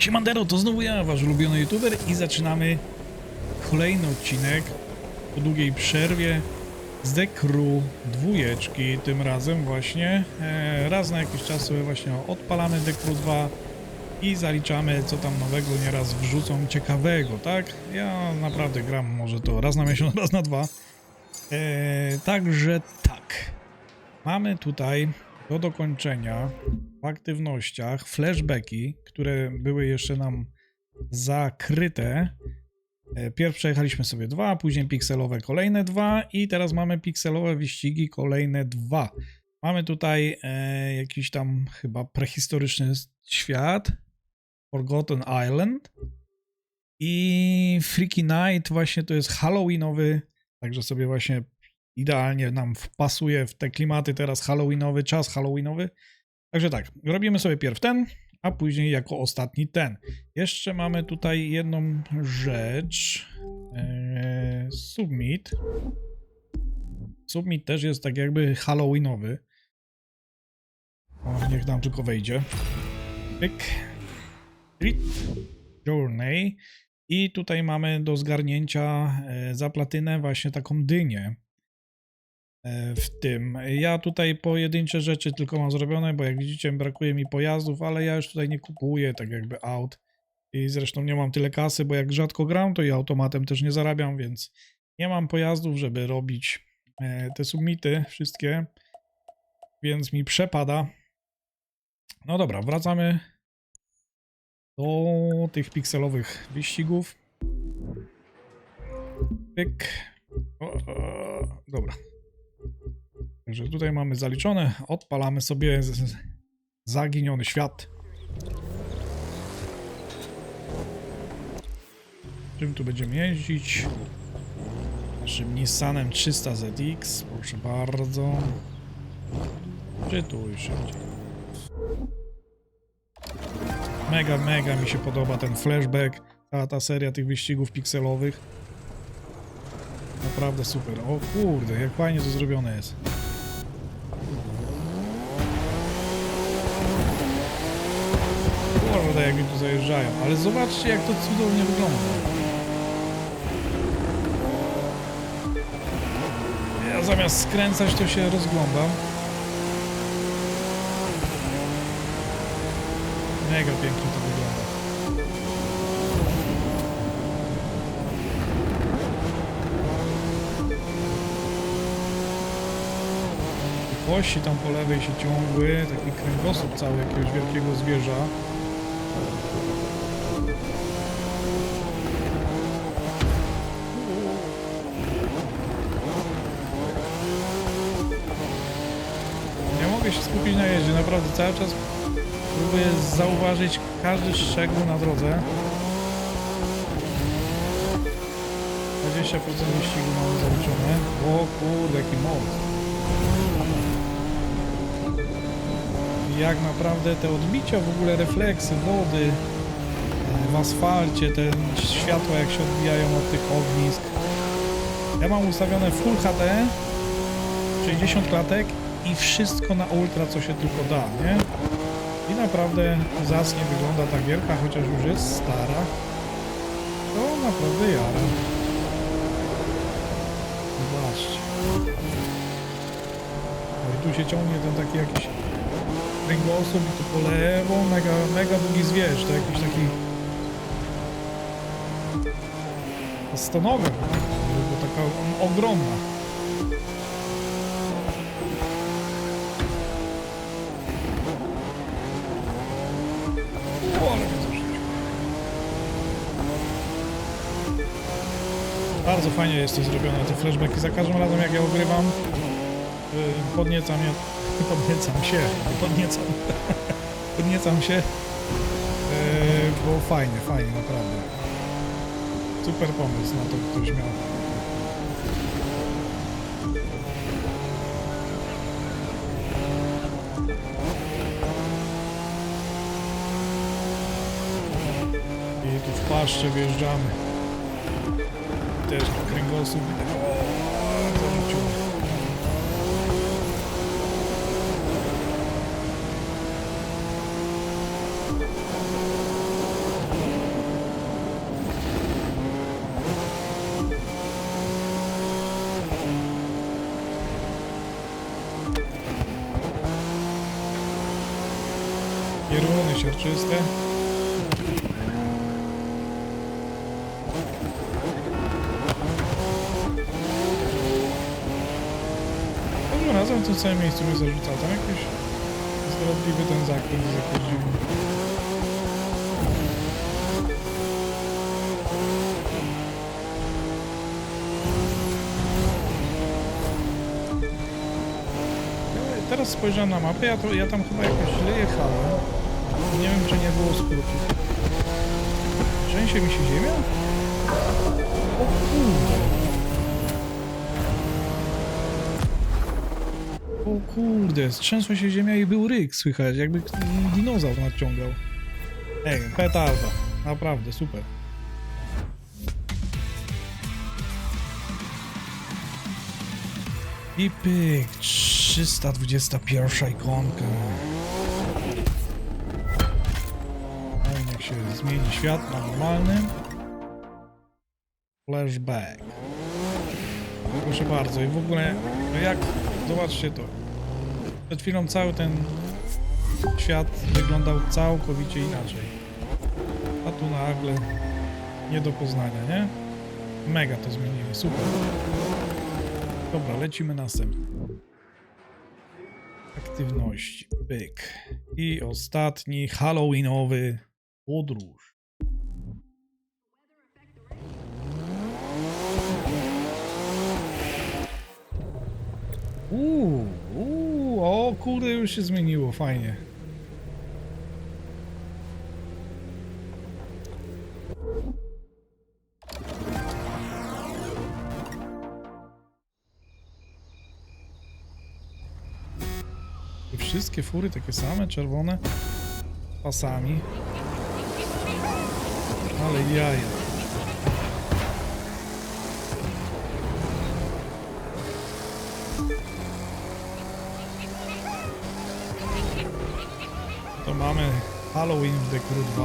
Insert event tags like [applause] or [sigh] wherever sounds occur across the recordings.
Siemandero, to znowu ja, wasz ulubiony youtuber i zaczynamy kolejny odcinek po długiej przerwie z Crew dwójeczki, tym razem właśnie e, raz na jakiś czas sobie właśnie odpalamy Crew 2 i zaliczamy co tam nowego nieraz wrzucą ciekawego, tak? Ja naprawdę gram może to raz na miesiąc, [laughs] raz na dwa. E, także tak. Mamy tutaj do dokończenia aktywnościach flashbacki, które były jeszcze nam zakryte. E, Pierw przejechaliśmy sobie dwa, później pikselowe kolejne dwa i teraz mamy pikselowe wyścigi kolejne dwa. Mamy tutaj e, jakiś tam chyba prehistoryczny świat, Forgotten Island i Freaky Night właśnie to jest Halloweenowy, także sobie właśnie idealnie nam wpasuje w te klimaty teraz Halloweenowy, czas Halloweenowy. Także tak, robimy sobie pierw ten, a później jako ostatni ten. Jeszcze mamy tutaj jedną rzecz. Eee, submit. Submit też jest tak jakby Halloweenowy. O, niech nam tylko wejdzie. Pyk. Treat. Journey. I tutaj mamy do zgarnięcia e, za platynę właśnie taką dynię w tym. Ja tutaj pojedyncze rzeczy tylko mam zrobione, bo jak widzicie brakuje mi pojazdów, ale ja już tutaj nie kupuję tak jakby aut i zresztą nie mam tyle kasy, bo jak rzadko gram, to i automatem też nie zarabiam, więc nie mam pojazdów, żeby robić e, te submity wszystkie, więc mi przepada. No dobra, wracamy do tych pikselowych wyścigów. Pyk. O, o, dobra. Także tutaj mamy zaliczone. Odpalamy sobie zaginiony świat. Czym tu będziemy jeździć? Naszym Nissanem 300 ZX. Proszę bardzo. Czy tu już szybciej? Mega, mega mi się podoba ten flashback. Cała ta seria tych wyścigów pikselowych. Naprawdę super. O kurde, jak fajnie to zrobione jest. Kurde, jak mi tu zajeżdżają. Ale zobaczcie, jak to cudownie wygląda. Ja zamiast skręcać, to się rozglądam. Mega pięknie Kości tam po lewej się ciągły, taki kręgosłup cały jakiegoś wielkiego zwierza. Nie mogę się skupić na jeździe, naprawdę cały czas próbuję zauważyć każdy szczegół na drodze. 20% wyścigu mamy zaliczone. O kurde, jaki most. Jak naprawdę te odbicia, w ogóle refleksy wody e, w asfalcie, te światła jak się odbijają od tych ognisk. Ja mam ustawione Full HD, 60 klatek i wszystko na ultra, co się tylko da, nie? I naprawdę zacnie wygląda ta gierka, chociaż już jest stara. To naprawdę jara. Zobaczcie. No i tu się ciągnie ten taki jakiś kręgosłup i tu po lewo, mega, mega długi zwierz, to jakiś taki stonoga, bo taka ogromna. Mnie. Bardzo fajnie jest to zrobione, te flashbacki. Za każdym razem jak ja ugrywam, y, podniecam ja, [laughs] podniecam się, nie podniecam, [laughs] podniecam się, y, bo fajnie, fajnie, naprawdę. Super pomysł na to ktoś miał. I tu w paszcze wjeżdżamy. Też kręgosłup. O, Siarczyste. Tym razem w tym samym miejscu mnie zarzucał. Tam jakiś zdradliwy ten zakręt z jakiegoś dziwny. Teraz spojrzałem na mapę, ja, to, ja tam chyba jakoś źle jechałem. Nie wiem, czy nie było skrótów. Trzęsie mi się ziemia? O kurde. O kurde, strzęsła się ziemia i był ryk słychać, jakby dinozaur nadciągał. Ej, petarda. Naprawdę, super. I pyk, 321 ikonka. Się zmieni świat na normalny. Flashback. Proszę bardzo, i w ogóle, no jak, zobaczcie to. Przed chwilą cały ten świat wyglądał całkowicie inaczej. A tu nagle nie do poznania, nie? Mega to zmienili, super. Dobra, lecimy następny. Aktywności, pyk. I ostatni halloweenowy podróż. Uuu, uuu, o kurde, już się zmieniło, fajnie. Wszystkie fury takie same, czerwone, pasami. Ale jaja. To mamy Halloween w Crew 2.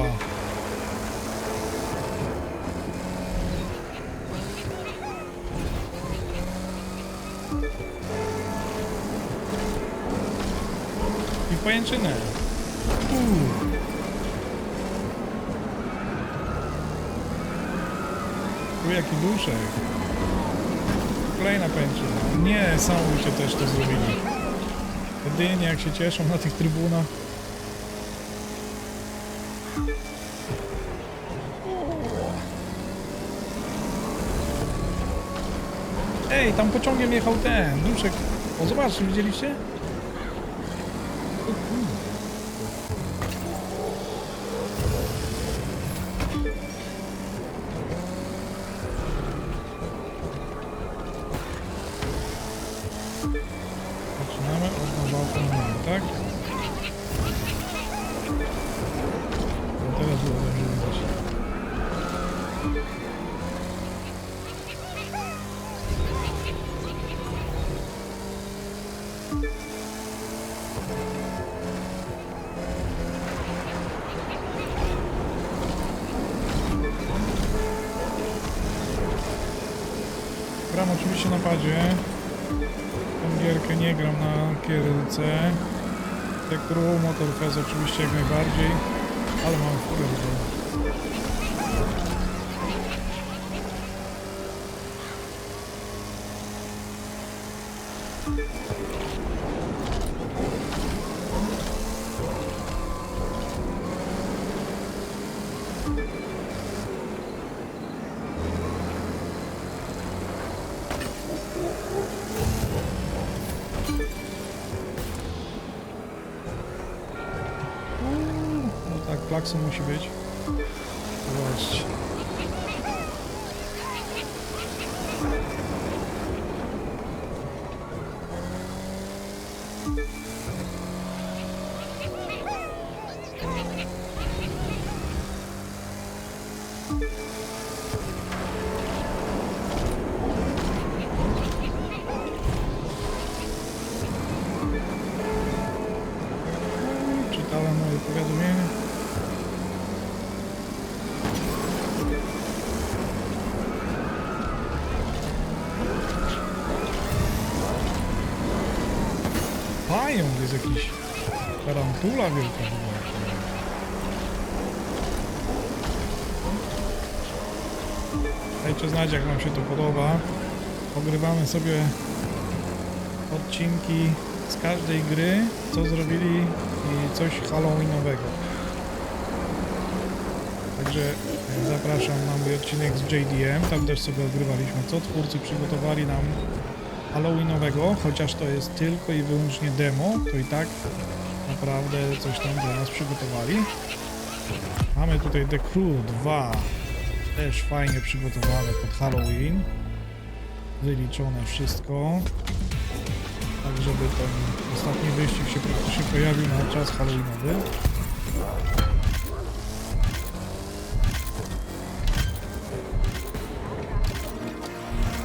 I pajęczynę. Uuu. Tu jaki duszek. Kolejna pajęczyna. Nie, samowicie też to zrobili. Jedynie jak się cieszą na tych trybunach. Ej, tam pociągiem jechał ten, duszek. O, zobaczcie, widzieliście? O teraz było dobrze. Gram oczywiście na padzie. Tą gierkę nie gram na kierylce. The Crew, Motorfest oczywiście jak najbardziej. Ale mam klakson musi być. Zobaczcie. pająk, jest jakiś tarantula, wiesz, to Dajcie znać, jak Wam się to podoba. Ogrywamy sobie odcinki z każdej gry, co zrobili i coś halloweenowego. Także e, zapraszam na mój odcinek z JDM, tam też sobie ogrywaliśmy, co twórcy przygotowali nam halloweenowego, chociaż to jest tylko i wyłącznie demo, to i tak naprawdę coś tam dla nas przygotowali. Mamy tutaj The Crew 2, też fajnie przygotowane pod Halloween. Wyliczone wszystko. Tak, żeby ten ostatni wyścig się praktycznie pojawił na czas Halloweenowy.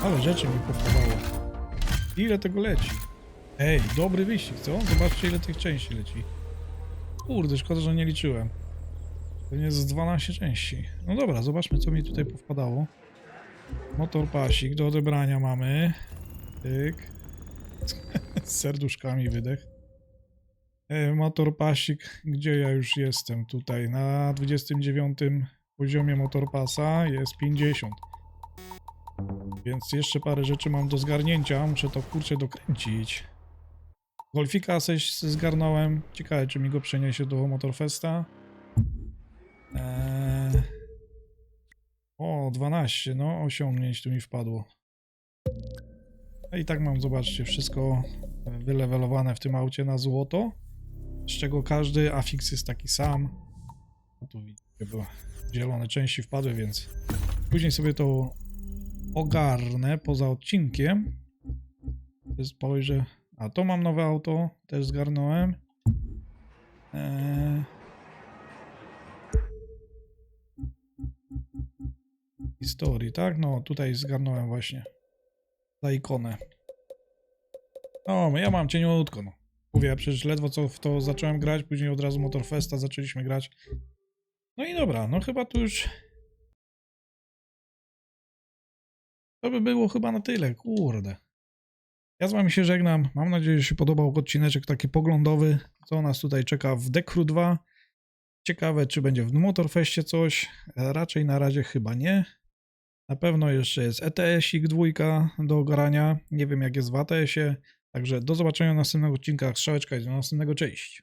Ale rzeczy mi powpadało. Ile tego leci? Ej, dobry wyścig, co? Zobaczcie ile tych części leci. Kurde, szkoda, że nie liczyłem. Pewnie z 12 części. No dobra, zobaczmy co mi tutaj powpadało. Motor pasik do odebrania mamy. Tyk. [laughs] Z serduszkami wydech. E, Motor pasik, gdzie ja już jestem? Tutaj na 29 poziomie motor pasa jest 50. Więc jeszcze parę rzeczy mam do zgarnięcia. Muszę to kurczę dokręcić. Golfika coś zgarnąłem. Ciekawe, czy mi go przeniesie do Motorfesta. Eee... O, 12, no osiągnięć tu mi wpadło. I tak mam, zobaczcie, wszystko wylewelowane w tym aucie na złoto, z czego każdy afix jest taki sam. No tu widzicie, bo zielone części wpadły, więc później sobie to ogarnę poza odcinkiem. Spojrzę. A to mam nowe auto, też zgarnąłem. Eee... Historii, tak? No, tutaj zgarnąłem właśnie za ikonę. O, ja mam cieniutko, no. Mówię, przecież ledwo co w to zacząłem grać, później od razu Motorfesta zaczęliśmy grać. No i dobra, no chyba tu już... To by było chyba na tyle, kurde. Ja z wami się żegnam. Mam nadzieję, że się podobał odcineczek taki poglądowy, co nas tutaj czeka w Dekru 2. Ciekawe, czy będzie w Motorfeście coś. Raczej na razie chyba nie. Na pewno jeszcze jest ETS-ik dwójka do ogarania. Nie wiem jak jest w ATS-ie. Także do zobaczenia w następnych odcinkach. Strzałeczka i do następnego. Cześć.